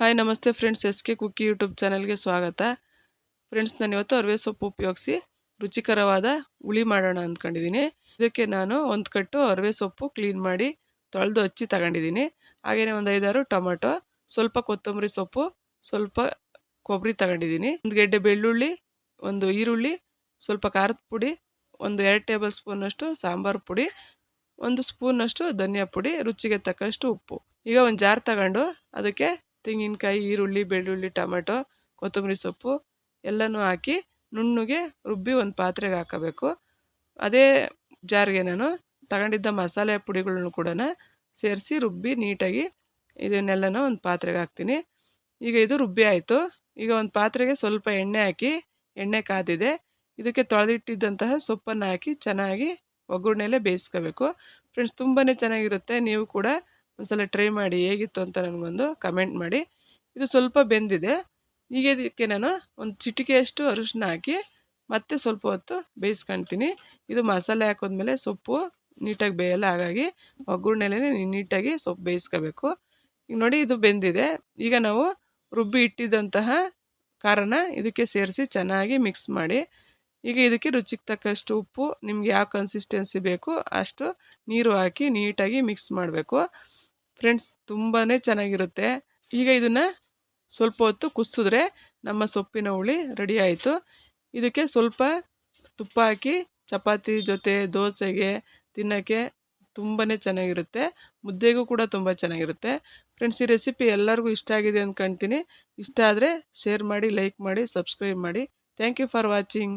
Hi ನಮಸ್ತೆ friends S K ಕುಕ್ಕಿ YouTube ಚಾನಲ್ಗೆ ಸ್ವಾಗತ. ಫ್ರೆಂಡ್ಸ್ ನಾನು ಇವತ್ತು ಅರವೆ ಸೊಪ್ಪು ಉಪಯೋಗಿಸಿ ರುಚಿಕರವಾದ ಹುಳಿ ಮಾಡೋಣ ಅಂದ್ಕೊಂಡಿದ್ದೀನಿ. ಇದಕ್ಕೆ ನಾನು ಒಂದು ಕಟ್ಟು ಅರವೆ ಸೊಪ್ಪು ಕ್ಲೀನ್ ಮಾಡಿ ತೊಳೆದು ಹಚ್ಚಿ ತಗೊಂಡಿದ್ದೀನಿ. ಹಾಗೆಯೇ ಒಂದು ಐದಾರು ಟೊಮೆಟೊ, ಸ್ವಲ್ಪ ಕೊತ್ತಂಬರಿ ಸೊಪ್ಪು, ಸ್ವಲ್ಪ ಕೊಬ್ಬರಿ ತಗೊಂಡಿದ್ದೀನಿ. ಒಂದು ಗೆಡ್ಡೆ ಬೆಳ್ಳುಳ್ಳಿ, ಒಂದು ಈರುಳ್ಳಿ, ಸ್ವಲ್ಪ ಖಾರದ ಪುಡಿ, ಒಂದು ಎರಡು ಟೇಬಲ್ ಸ್ಪೂನಷ್ಟು ಸಾಂಬಾರು ಪುಡಿ, ಒಂದು ಸ್ಪೂನಷ್ಟು ಧನಿಯಾ ಪುಡಿ, ರುಚಿಗೆ ತಕ್ಕಷ್ಟು ಉಪ್ಪು. ಈಗ ಒಂದು ಜಾರ್ ತಗೊಂಡು ಅದಕ್ಕೆ ತೆಂಗಿನಕಾಯಿ, ಈರುಳ್ಳಿ, ಬೆಳ್ಳುಳ್ಳಿ, ಟೊಮೆಟೊ, ಕೊತ್ತಂಬರಿ ಸೊಪ್ಪು ಎಲ್ಲನೂ ಹಾಕಿ ನುಣ್ಣಗೆ ರುಬ್ಬಿ ಒಂದು ಪಾತ್ರೆಗೆ ಹಾಕಬೇಕು. ಅದೇ ಜಾರಿಗೆ ನಾನು ತಗೊಂಡಿದ್ದ ಮಸಾಲೆ ಪುಡಿಗಳನ್ನು ಕೂಡ ಸೇರಿಸಿ ರುಬ್ಬಿ ನೀಟಾಗಿ ಇದನ್ನೆಲ್ಲನೂ ಒಂದು ಪಾತ್ರೆಗೆ ಹಾಕ್ತೀನಿ. ಈಗ ಇದು ರುಬ್ಬಿ ಆಯಿತು. ಈಗ ಒಂದು ಪಾತ್ರೆಗೆ ಸ್ವಲ್ಪ ಎಣ್ಣೆ ಹಾಕಿ, ಎಣ್ಣೆ ಕಾದಿದೆ. ಇದಕ್ಕೆ ತೊಳೆದಿಟ್ಟಿದ್ದಂತಹ ಸೊಪ್ಪನ್ನು ಹಾಕಿ ಚೆನ್ನಾಗಿ ಒಗ್ಗರಣೆಯಲ್ಲೇ ಬೇಯಿಸ್ಕೋಬೇಕು. ಫ್ರೆಂಡ್ಸ್ ತುಂಬಾ ಚೆನ್ನಾಗಿರುತ್ತೆ. ನೀವು ಕೂಡ ಒಂದ್ಸಲ ಟ್ರೈ ಮಾಡಿ ಹೇಗಿತ್ತು ಅಂತ ನನಗೊಂದು ಕಮೆಂಟ್ ಮಾಡಿ. ಇದು ಸ್ವಲ್ಪ ಬೆಂದಿದೆ. ಈಗ ಇದಕ್ಕೆ ನಾನು ಒಂದು ಚಿಟಿಕೆಯಷ್ಟು ಅರಿಶಿನ ಹಾಕಿ ಮತ್ತೆ ಸ್ವಲ್ಪ ಹೊತ್ತು ಬೇಯಿಸ್ಕೊಳ್ತೀನಿ ಇದು ಮಸಾಲೆ ಹಾಕಿದ್ಮೇಲೆ ಸೊಪ್ಪು ನೀಟಾಗಿ ಬೇಯಲ್ಲ, ಹಾಗಾಗಿ ಒಗ್ಗರಣೆಲೇ ನೀಟಾಗಿ ಸೊಪ್ಪು ಬೇಯಿಸ್ಕೋಬೇಕು. ಈಗ ನೋಡಿ ಇದು ಬೆಂದಿದೆ. ಈಗ ನಾವು ರುಬ್ಬಿ ಇಟ್ಟಿದ್ದಂತಹ ಖಾರನ ಇದಕ್ಕೆ ಸೇರಿಸಿ ಚೆನ್ನಾಗಿ ಮಿಕ್ಸ್ ಮಾಡಿ. ಈಗ ಇದಕ್ಕೆ ರುಚಿಗೆ ತಕ್ಕಷ್ಟು ಉಪ್ಪು, ನಿಮ್ಗೆ ಯಾವ ಕನ್ಸಿಸ್ಟೆನ್ಸಿ ಬೇಕು ಅಷ್ಟು ನೀರು ಹಾಕಿ ನೀಟಾಗಿ ಮಿಕ್ಸ್ ಮಾಡಬೇಕು. ಫ್ರೆಂಡ್ಸ್ ತುಂಬಾ ಚೆನ್ನಾಗಿರುತ್ತೆ. ಈಗ ಇದನ್ನು ಸ್ವಲ್ಪ ಹೊತ್ತು ಕುಸಿದ್ರೆ ನಮ್ಮ ಸೊಪ್ಪಿನ ಹುಳಿ ರೆಡಿ ಆಯಿತು. ಇದಕ್ಕೆ ಸ್ವಲ್ಪ ತುಪ್ಪ ಹಾಕಿ ಚಪಾತಿ ಜೊತೆ ದೋಸೆಗೆ ತಿನ್ನೋಕ್ಕೆ ತುಂಬಾ ಚೆನ್ನಾಗಿರುತ್ತೆ. ಮುದ್ದೆಗೂ ಕೂಡ ತುಂಬ ಚೆನ್ನಾಗಿರುತ್ತೆ. ಫ್ರೆಂಡ್ಸ್ ಈ ರೆಸಿಪಿ ಎಲ್ಲರಿಗೂ ಇಷ್ಟ ಆಗಿದೆ ಅಂದ್ಕೊಳ್ತೀನಿ ಇಷ್ಟ ಆದರೆ ಶೇರ್ ಮಾಡಿ, ಲೈಕ್ ಮಾಡಿ, ಸಬ್ಸ್ಕ್ರೈಬ್ ಮಾಡಿ. Thank you for watching.